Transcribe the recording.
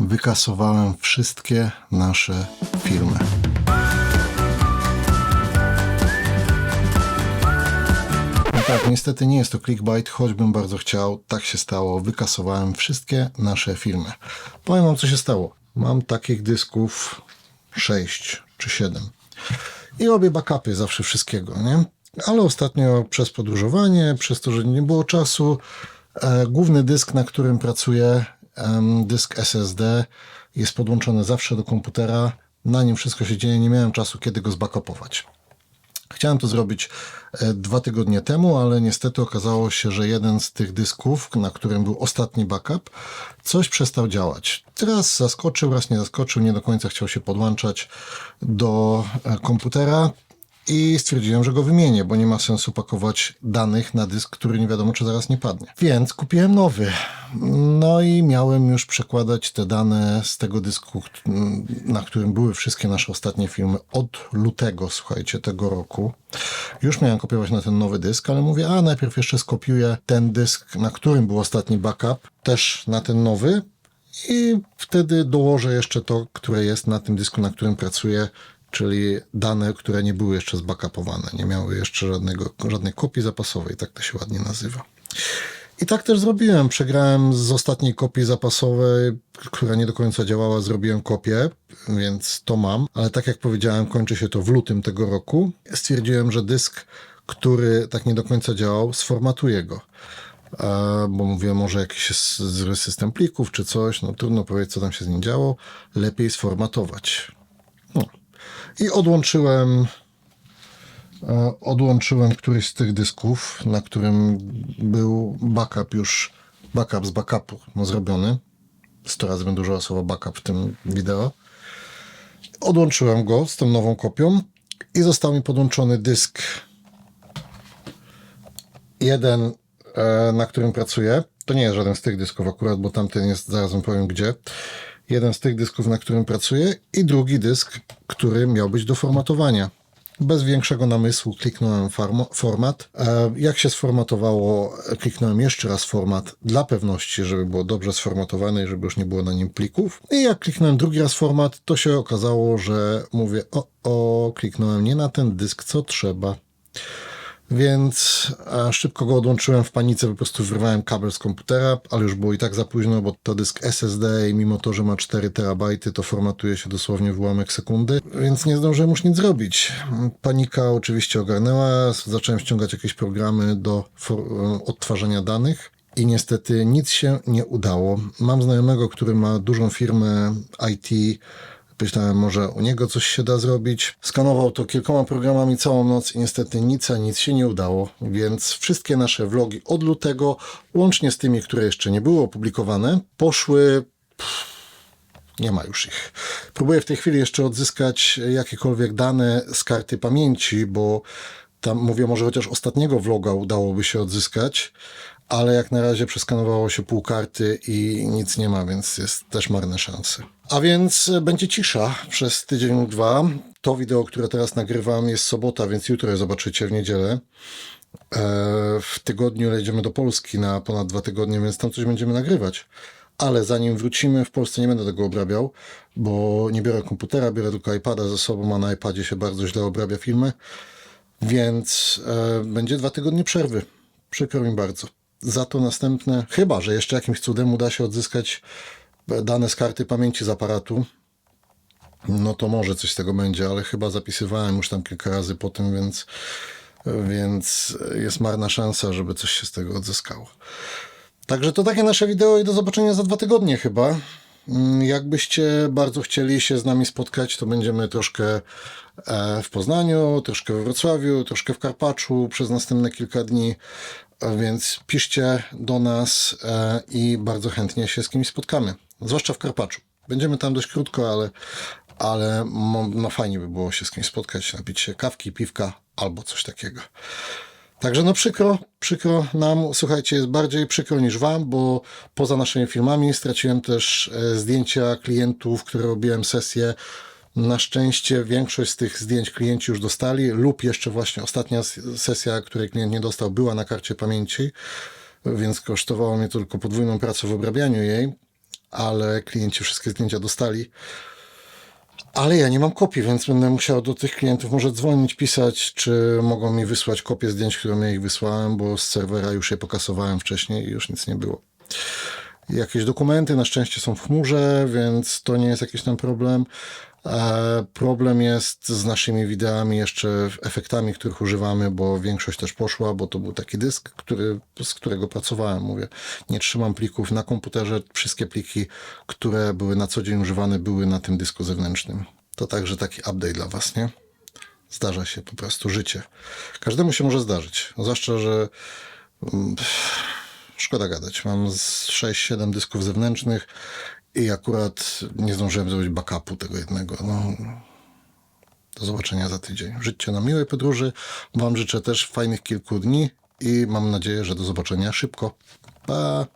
Wykasowałem wszystkie nasze filmy. No tak, niestety nie jest to clickbait, choćbym bardzo chciał. Tak się stało. Wykasowałem wszystkie nasze filmy. Powiem wam, co się stało. Mam takich dysków 6 czy 7. I robię backupy zawsze wszystkiego, nie? Ale ostatnio przez podróżowanie, przez to, że nie było czasu, e, główny dysk, na którym pracuję, dysk SSD, jest podłączony zawsze do komputera. Na nim wszystko się dzieje, nie miałem czasu, kiedy go zbackupować. Chciałem to zrobić e, dwa tygodnie temu, ale niestety okazało się, że jeden z tych dysków, na którym był ostatni backup, coś przestał działać. Raz zaskoczył, raz nie zaskoczył, nie do końca chciał się podłączać do e, komputera i stwierdziłem, że go wymienię, bo nie ma sensu pakować danych na dysk, który nie wiadomo, czy zaraz nie padnie. Więc kupiłem nowy. No i miałem już przekładać te dane z tego dysku, na którym były wszystkie nasze ostatnie filmy od lutego, słuchajcie, tego roku. Już miałem kopiować na ten nowy dysk, ale mówię, a najpierw jeszcze skopiuję ten dysk, na którym był ostatni backup, też na ten nowy, i wtedy dołożę jeszcze to, które jest na tym dysku, na którym pracuję, czyli dane, które nie były jeszcze zbackupowane, nie miały jeszcze żadnego, żadnej kopii zapasowej, tak to się ładnie nazywa. I tak też zrobiłem. Przegrałem z ostatniej kopii zapasowej, która nie do końca działała, zrobiłem kopię, więc to mam. Ale tak jak powiedziałem, kończy się to w lutym tego roku. Stwierdziłem, że dysk, który tak nie do końca działał, sformatuję go. E, bo mówię, może jakiś system plików czy coś, no trudno powiedzieć, co tam się z nim działo. Lepiej sformatować. I odłączyłem e, odłączyłem któryś z tych dysków, na którym był backup już, backup z backupu no, zrobiony. 100 razy będę używał słowa backup w tym wideo. Odłączyłem go z tą nową kopią i został mi podłączony dysk jeden, e, na którym pracuję. To nie jest żaden z tych dysków akurat, bo tamten jest, zaraz wam powiem gdzie. Jeden z tych dysków, na którym pracuję i drugi dysk, który miał być do formatowania. Bez większego namysłu kliknąłem format. E, Jak się sformatowało, kliknąłem jeszcze raz format dla pewności, żeby było dobrze sformatowane i żeby już nie było na nim plików. I jak kliknąłem drugi raz format, to się okazało, że mówię, o, o, kliknąłem nie na ten dysk, co trzeba. Więc szybko go odłączyłem w panice, po prostu wyrwałem kabel z komputera, ale już było i tak za późno, bo to dysk SSD i mimo to, że ma 4 terabajty, to formatuje się dosłownie w ułamek sekundy, więc nie zdążyłem już nic zrobić. Panika oczywiście ogarnęła, zacząłem ściągać jakieś programy do odtwarzania danych. I niestety nic się nie udało. Mam znajomego, który ma dużą firmę IT, Myślałem, może u niego coś się da zrobić. Skanował to kilkoma programami całą noc i niestety nic, a nic się nie udało. Więc wszystkie nasze vlogi od lutego, łącznie z tymi, które jeszcze nie były opublikowane, poszły. Nie ma już ich. Próbuję w tej chwili jeszcze odzyskać jakiekolwiek dane z karty pamięci, bo tam mówię, może chociaż ostatniego vloga udałoby się odzyskać, ale jak na razie przeskanowało się pół karty i nic nie ma, więc jest też marne szanse. A więc będzie cisza przez tydzień lub dwa. To wideo, które teraz nagrywam jest sobota, więc jutro je zobaczycie w niedzielę. E, W tygodniu jedziemy do Polski na ponad dwa tygodnie, więc tam coś będziemy nagrywać. Ale zanim wrócimy, w Polsce nie będę tego obrabiał, bo nie biorę komputera, biorę tylko iPada ze sobą, a na iPadzie się bardzo źle obrabia filmy. Więc e, będzie dwa tygodnie przerwy. Przykro mi bardzo. Za to następne, chyba że jeszcze jakimś cudem uda się odzyskać dane z karty pamięci z aparatu, no to może coś z tego będzie, ale chyba zapisywałem już tam kilka razy po tym, więc, więc jest marna szansa, żeby coś się z tego odzyskało. Także to takie nasze wideo i do zobaczenia za dwa tygodnie chyba. Mm, Jakbyście bardzo chcieli się z nami spotkać, to będziemy troszkę e, w Poznaniu, troszkę we Wrocławiu, troszkę w Karpaczu przez następne kilka dni. Więc piszcie do nas e, i bardzo chętnie się z kimś spotkamy. Zwłaszcza w Karpaczu. Będziemy tam dość krótko, ale, ale no fajnie by było się z kimś spotkać, napić się kawki, piwka albo coś takiego. Także no przykro, przykro nam, słuchajcie, jest bardziej przykro niż wam, bo poza naszymi filmami straciłem też e, zdjęcia klientów, które robiłem sesję. Na szczęście większość z tych zdjęć klienci już dostali lub jeszcze właśnie ostatnia sesja, której klient nie dostał, była na karcie pamięci, więc kosztowało mnie tylko podwójną pracę w obrabianiu jej. ale klienci wszystkie zdjęcia dostali. Ale ja nie mam kopii, więc będę musiał do tych klientów może dzwonić, pisać, czy mogą mi wysłać kopię zdjęć, które ja ich wysłałem, bo z serwera już je pokasowałem wcześniej i już nic nie było. Jakieś dokumenty na szczęście są w chmurze, więc to nie jest jakiś tam problem. E, problem jest z naszymi wideami, jeszcze efektami, których używamy, bo większość też poszła, bo to był taki dysk, który, z którego pracowałem. Mówię, nie trzymam plików na komputerze. Wszystkie pliki, które były na co dzień używane, były na tym dysku zewnętrznym. To także taki update dla Was, nie? Zdarza się po prostu życie. Każdemu się może zdarzyć. Zwłaszcza, że mm, szkoda gadać. Mam z 6-7 dysków zewnętrznych i akurat nie zdążyłem zrobić backupu tego jednego. No, do zobaczenia za tydzień. Życzcie na miłej podróży. Wam życzę też fajnych kilku dni i mam nadzieję, że do zobaczenia szybko. Pa!